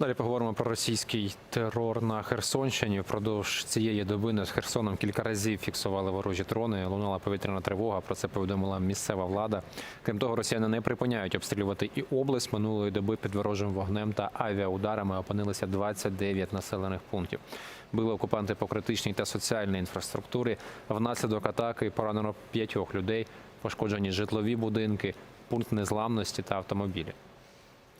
Далі поговоримо про російський терор на Херсонщині. Впродовж цієї доби над Херсоном кілька разів фіксували ворожі дрони. Лунала повітряна тривога. Про це повідомила місцева влада. Крім того, росіяни не припиняють обстрілювати і область минулої доби під ворожим вогнем та авіаударами опинилися 29 населених пунктів. Били окупанти по критичній та соціальній інфраструктурі. Внаслідок атаки поранено п'ятьох людей, пошкоджені житлові будинки, пункт незламності та автомобілі.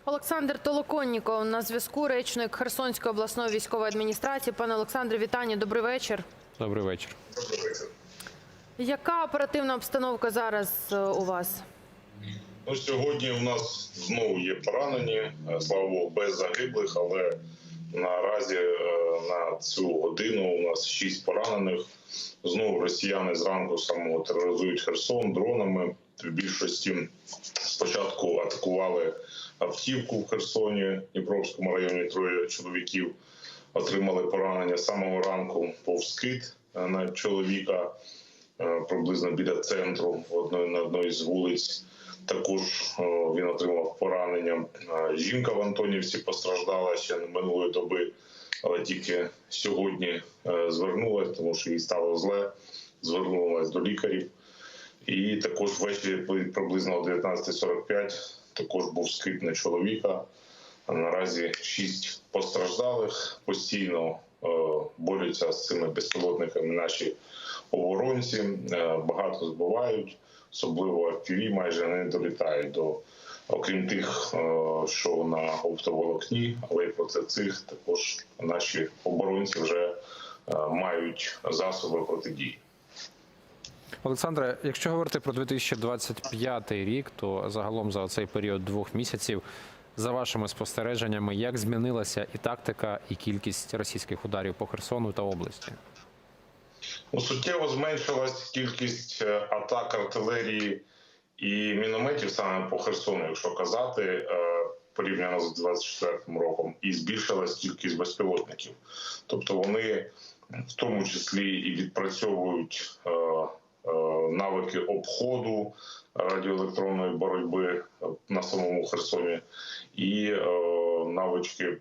Олександр Толоконніков на зв'язку, речник Херсонської обласної військової адміністрації. Пане Олександре, вітання, добрий вечір. Добрий вечір. Яка оперативна обстановка зараз е, у вас? Ну, сьогодні у нас знову є поранені, е, слава Богу, без загиблих, але наразі е, на цю годину у нас шість поранених. Знову росіяни зранку самого тероризують Херсон дронами. В більшості спочатку атакували автівку в Херсоні, Дніпровському районі. Троє чоловіків отримали поранення з самого ранку повз скид е, на чоловіка е, приблизно біля центру одної на одній з вулиць. Також він отримав поранення. Жінка в Антонівці постраждала ще минулої доби, але тільки сьогодні е, звернулася, тому що їй стало зле. Звернулася до лікарів. І також ввечері приблизно о 19.45 також був скид на чоловіка. Наразі шість постраждалих постійно е, борються з цими безпілотниками наші оборонці. Е, Багато збивають, особливо FPV майже не долітають до окрім тих, е, що на оптоволокні, але й проти цих також наші оборонці вже мають засоби протидії. Олександре, якщо говорити про 2025 рік, то загалом за цей період двох місяців, за вашими спостереженнями, як змінилася і тактика, і кількість російських ударів по Херсону та області? Ну, суттєво зменшилась кількість е, атак артилерії і мінометів саме по Херсону, якщо казати, е, порівняно з 24 роком, і збільшилась кількість безпілотників. Тобто вони в тому числі і відпрацьовують е, навики обходу радіоелектронної боротьби е, на самому Херсоні і е, навички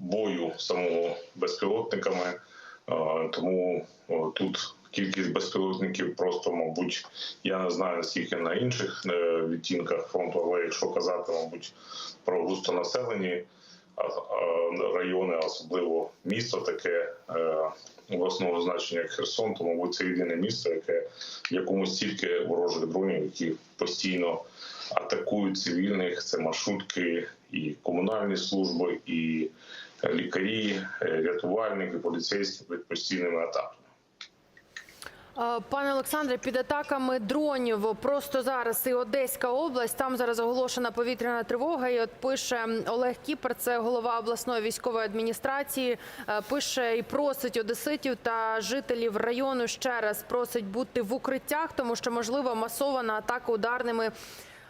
бою самого безпілотниками. Е, Тому тут кількість безпілотників просто, мабуть, я не знаю наскільки на інших е, відтінках фронту, але якщо казати, мабуть, про густонаселені райони, особливо місто таке е, обласного значення як Херсон, то мабуть це єдине місто, яке в якому стільки ворожих дронів, які постійно атакують цивільних. Це маршрутки і комунальні служби, і лікарі, е, рятувальники, поліцейські під постійними атаками. Пане Олександре, під атаками дронів просто зараз і Одеська область. Там зараз оголошена повітряна тривога. І от пише Олег Кіпер, це голова обласної військової адміністрації. е, Пише і просить одеситів та жителів району ще раз просить бути в укриттях, тому що можливо масована атака ударними.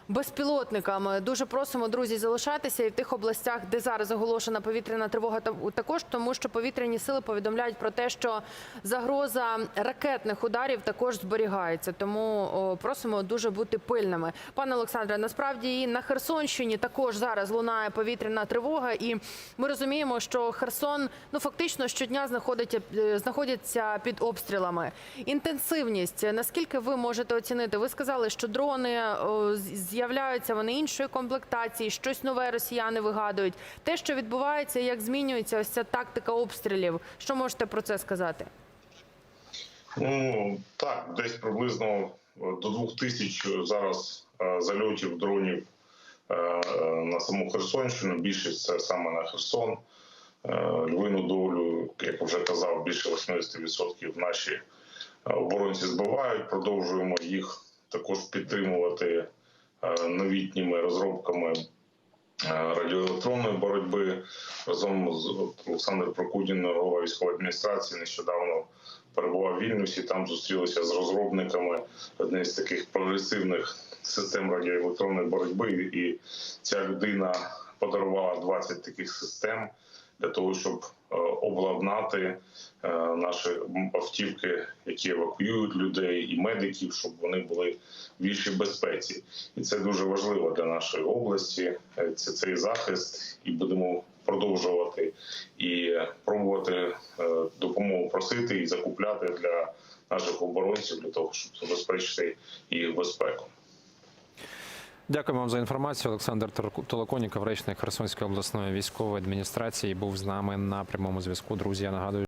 Безпілотниками дуже просимо друзі залишатися і в тих областях, де зараз оголошена повітряна тривога, та- також тому, що повітряні сили повідомляють про те, що загроза ракетних ударів також зберігається. Тому просимо дуже бути пильними. Пане Олександре, насправді і на Херсонщині також зараз лунає повітряна тривога, і ми розуміємо, що Херсон ну фактично щодня знаходиться е, знаходиться під обстрілами. Інтенсивність наскільки ви можете оцінити? Ви сказали, що дрони з- з'являються вони іншої комплектації, щось нове росіяни вигадують. Те, що відбувається, як змінюється ось ця тактика обстрілів. Що можете про це сказати? Ну так, десь приблизно е, до двох тисяч зараз е, зальотів дронів е, на саму Херсонщину. Більшість це саме на Херсон. Львину долю, як вже казав, більше 80% наші оборонці збивають. Продовжуємо їх також підтримувати новітніми розробками е, радіоелектронної боротьби разом з Олександром Прокудіним, голова військової адміністрації, нещодавно перебував в Вільнюсі. Там зустрілися з розробниками однієї з таких прогресивних систем радіоелектронної боротьби. І ця людина подарувала 20 таких систем, для того, щоб е, обладнати е, наші автівки, які евакуюють людей і медиків, щоб вони були в більшій безпеці, і це дуже важливо для нашої області. Е, Це цей захист, і будемо продовжувати і пробувати допомогу просити і закупляти для наших оборонців для того, щоб забезпечити їх безпеку. Дякую вам за інформацію. Олександр Толоконіков, речник Херсонської обласної військової адміністрації, був з нами на прямому зв'язку. Друзі, я нагадую.